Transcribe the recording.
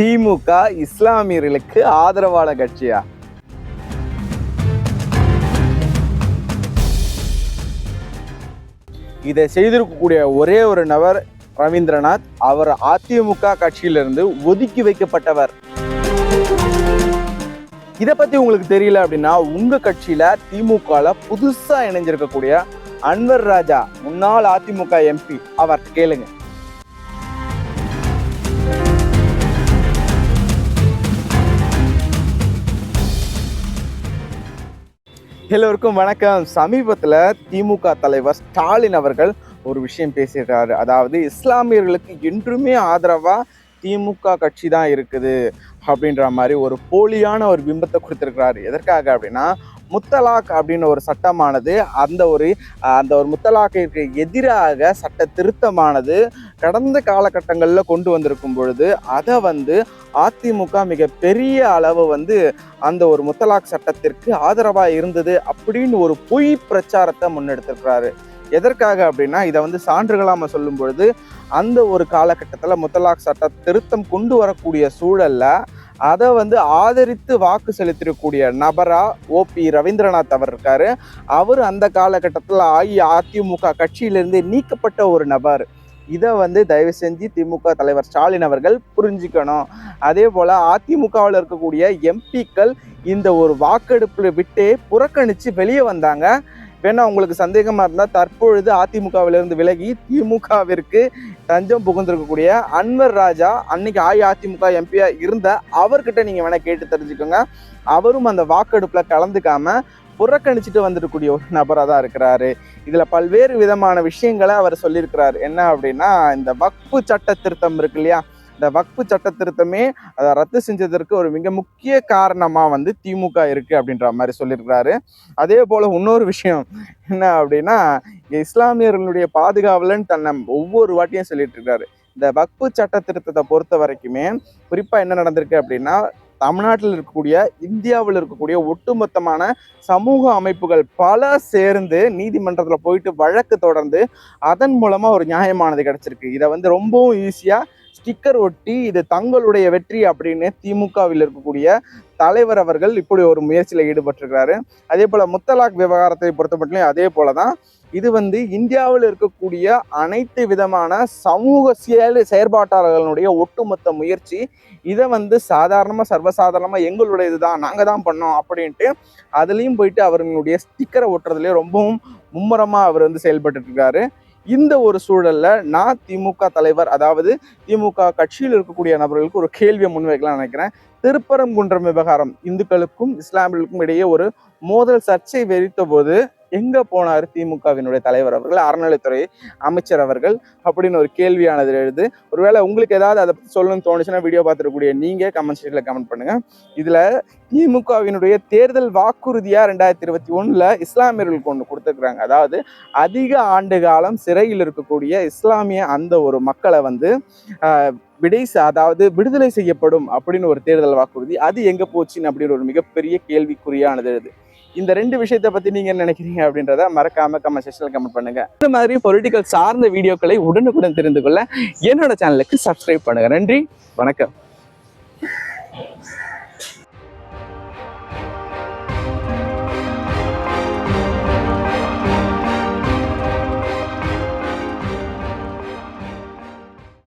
திமுக இஸ்லாமியர்களுக்கு ஆதரவான கட்சியா? இதை செய்திருக்கக்கூடிய ஒரே ஒரு நபர் ரவீந்திரநாத். அவர் அதிமுக கட்சியிலிருந்து ஒதுக்கி வைக்கப்பட்டவர். இதை பத்தி உங்களுக்கு தெரியல அப்படின்னா உங்க கட்சியில திமுகல புதுசா இணைஞ்சிருக்கக்கூடிய அன்வர் ராஜா முன்னாள் அதிமுக எம்பி. அவர் கேளுங்க. எல்லோருக்கும் வணக்கம். சமீபத்தில் திமுக தலைவர் ஸ்டாலின் அவர்கள் ஒரு விஷயம் பேசியிருக்காரு அதாவது இஸ்லாமியர்களுக்கு என்றுமே ஆதரவாக திமுக கட்சி தான் இருக்குது அப்படின்ற மாதிரி ஒரு போலியான ஒரு பிம்பத்தை கொடுத்துருக்கிறாரு. எதற்காக அப்படின்னா முத்தலாக் அப்படின்னு ஒரு சட்டமானது அந்த ஒரு அந்த ஒரு முத்தலாக்கிற்கு எதிராக சட்ட திருத்தமானது கடந்த காலகட்டங்களில் கொண்டு வந்திருக்கும் பொழுது அதை வந்து அதிமுக மிக பெரிய அளவு வந்து அந்த ஒரு முத்தலாக் சட்டத்திற்கு ஆதரவாக இருந்தது அப்படின்னு ஒரு பொய் பிரச்சாரத்தை முன்னெடுத்திருக்கிறாரு. எதற்காக அப்படின்னா இதை வந்து சான்றுகளாம சொல்லும் பொழுது அந்த ஒரு காலகட்டத்தில் முத்தலாக் சட்ட திருத்தம் கொண்டு வரக்கூடிய சூழலில் அதை வந்து ஆதரித்து வாக்கு செலுத்திருக்கக்கூடிய நபரா ஓபி ரவீந்திரநாத் அவர் இருக்காரு. அவர் அந்த காலகட்டத்தில் அஇஅதிமுக கட்சியிலிருந்து நீக்கப்பட்ட ஒரு நபர். இதை வந்து தயவு செஞ்சு திமுக தலைவர் ஸ்டாலின் அவர்கள் புரிஞ்சுக்கணும். அதே போல் அதிமுகவில் இருக்கக்கூடிய எம்பிக்கள் இந்த ஒரு வாக்கெடுப்பில் விட்டே புறக்கணித்து வெளியே வந்தாங்க. வேணா உங்களுக்கு சந்தேகமாக இருந்தால் தற்பொழுது அதிமுகவிலிருந்து விலகி திமுகவிற்கு தஞ்சம் புகுந்திருக்கக்கூடிய அன்வர் ராஜா அன்னைக்கு அஇஅதிமுக எம்பியா இருந்த அவர்கிட்ட நீங்கள் வேணால் கேட்டு தெரிஞ்சுக்கோங்க. அவரும் அந்த வாக்கெடுப்பில் கலந்துக்காம புறக்கணிச்சுட்டு வந்துருக்கூடிய ஒரு நபராக தான் இருக்கிறாரு. இதில் பல்வேறு விதமான விஷயங்களை அவர் சொல்லியிருக்கிறார். என்ன அப்படின்னா இந்த வக்பு சட்ட திருத்தம் இருக்கு இல்லையா? இந்த வக்பு சட்ட திருத்தமே அதை ரத்து செஞ்சதற்கு ஒரு மிக முக்கிய காரணமாக வந்து திமுக இருக்குது அப்படின்ற மாதிரி சொல்லியிருக்கிறாரு. அதே போல் இன்னொரு விஷயம் என்ன அப்படின்னா இஸ்லாமியர்களுடைய பாதுகாவலன்னு தன்னை ஒவ்வொரு வாட்டியும் சொல்லிட்டு இருக்காரு இந்த வக்பு சட்ட திருத்தத்தை பொறுத்த வரைக்குமே குறிப்பாக என்ன நடந்திருக்கு அப்படின்னா தமிழ்நாட்டில் இருக்கக்கூடிய இந்தியாவில் இருக்கக்கூடிய ஒட்டுமொத்தமான சமூக அமைப்புகள் பல சேர்ந்து நீதிமன்றத்தில் போயிட்டு வழக்கு தொடர்ந்து அதன் மூலமாக ஒரு நியாயமானது கிடச்சிருக்கு. இதை வந்து ரொம்பவும் ஈஸியாக ஸ்டிக்கர் ஒட்டி இது தங்களுடைய வெற்றி அப்படின்னு திமுகவில் இருக்கக்கூடிய தலைவர் அவர்கள் இப்படி ஒரு முயற்சியில் ஈடுபட்டிருக்கிறாரு. அதே போல் முத்தலாக் விவகாரத்தை பொறுத்த மட்டும் அதே போல தான் இது வந்து இந்தியாவில் இருக்கக்கூடிய அனைத்து விதமான சமூக செயல் செயற்பாட்டாளர்களுடைய ஒட்டுமொத்த முயற்சி இதை வந்து சாதாரணமாக சர்வசாதாரணமாக எங்களுடைய இதுதான் நாங்கள் தான் பண்ணோம் அப்படின்ட்டு அதுலேயும் போயிட்டு அவர்களுடைய ஸ்டிக்கரை ஒட்டுறதுலேயே ரொம்பவும் மும்முரமாக அவர் வந்து செயல்பட்டு இருக்காரு. இந்த ஒரு சூழலில் நான் திமுக தலைவர் அதாவது திமுக கட்சியில் இருக்கக்கூடிய நபர்களுக்கு ஒரு கேள்வியை முன்வைக்கலாம் நினைக்கிறேன். திருப்பரங்குன்றம் விவகாரம் இந்துக்களுக்கும் இஸ்லாமியர்களுக்கும் இடையே ஒரு மோதல் சர்ச்சை வெறித்த போது எங்க போனார் திமுகவினுடைய தலைவர் அவர்கள் அறநிலைத்துறை அமைச்சர் அவர்கள் அப்படின்னு ஒரு கேள்வியானது எழுது. ஒருவேளை உங்களுக்கு ஏதாவது அதை பற்றி சொல்லணும்னு தோணுச்சுன்னா வீடியோ பார்த்துருக்கக்கூடிய நீங்க கமெண்ட் செக்ஷன்ல கமெண்ட் பண்ணுங்க. இதுல திமுகவினுடைய தேர்தல் வாக்குறுதியா ரெண்டாயிரத்தி இருபத்தி ஒண்ணுல இஸ்லாமியர்களுக்கு ஒன்று கொடுத்துருக்குறாங்க. அதாவது அதிக ஆண்டு காலம் சிறையில் இருக்கக்கூடிய இஸ்லாமிய அந்த ஒரு மக்களை வந்து விடை அதாவது விடுதலை செய்யப்படும் அப்படின்னு ஒரு தேர்தல் வாக்குறுதி. அது எங்க போச்சுன்னு அப்படின்னு ஒரு மிகப்பெரிய கேள்விக்குறியானது எழுது. இந்த ரெண்டு விஷயத்தை பத்தி நீங்க என்ன நினைக்கிறீங்க அப்படின்றத மறக்காம கமெண்ட் செக்ஷன்ல கமெண்ட் பண்ணுங்க. இந்த மாதிரி பொலிட்டிக்கல் சார்ந்த வீடியோக்களை உடனுக்குடன் தெரிந்து கொள்ள என்னோட சேனலுக்கு சப்ஸ்கிரைப் பண்ணுங்க. நன்றி வணக்கம்.